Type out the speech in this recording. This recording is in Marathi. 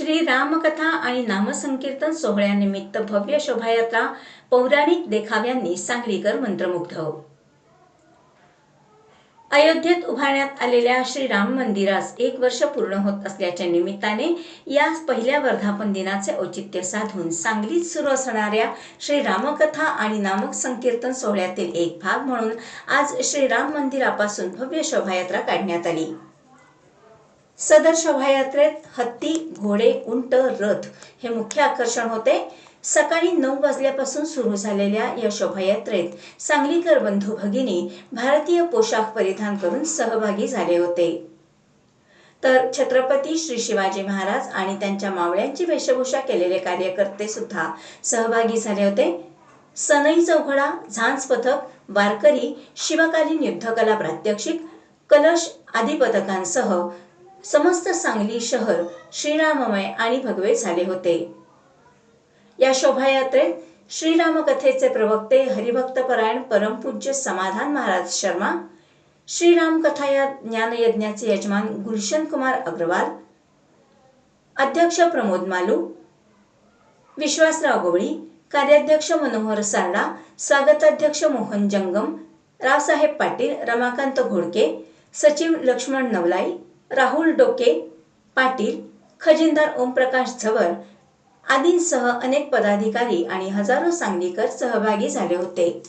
आणि नामसंकीर्तन सोहळ्यानिमित्त भव्य शोभायात्रा पौराणिक देखाव्यांनी सांगलीकर मंत्रमुग्ध. अयोध्येत उभारण्यात आलेल्या श्री राम मंदिरास एक वर्ष पूर्ण होत असल्याच्या निमित्ताने या पहिल्या वर्धापन दिनाचे औचित्य साधून सांगलीत सुरू असणाऱ्या श्री रामकथा आणि नामक संकीर्तन सोहळ्यातील एक भाग म्हणून आज श्री राम मंदिरापासून भव्य शोभायात्रा काढण्यात आली. सदर शोभायात्रेत हत्ती घोडे उंट रथ हे मुख्य आकर्षण होते. सकाळी नऊ वाजल्यापासून सुरू झालेल्या या शोभायात्रेत सांगलीकर बंधू भगिनी भारतीय पोशाख परिधान करून सहभागी झाले होते. तर छत्रपती श्री शिवाजी महाराज आणि त्यांच्या मावळ्यांची वेशभूषा केलेले कार्यकर्ते सुद्धा सहभागी झाले होते. सनई चौघडा झांज पथक वारकरी शिवकालीन युद्धकला प्रात्यक्षिक कलश आदी पथकांसह समस्त सांगली शहर श्रीराममय आणि भगवे झाले होते. या शोभायात्रेत श्रीरामकथेचे प्रवक्ते हरिभक्तपरायण परमपूज्य समाधान महाराज शर्मा श्रीराम कथा या ज्ञानयज्ञाचे यजमान गुलशन कुमार अग्रवाल अध्यक्ष प्रमोद मालू विश्वासराव गवळी कार्याध्यक्ष मनोहर सारडा स्वागताध्यक्ष मोहन जंगम रावसाहेब पाटील रमाकांत घोडके सचिव लक्ष्मण नवलाई राहुल डोके पाटील खजिनदार ओमप्रकाश झवर आदींसह अनेक पदाधिकारी आणि हजारो सांगलीकर सहभागी झाले होते.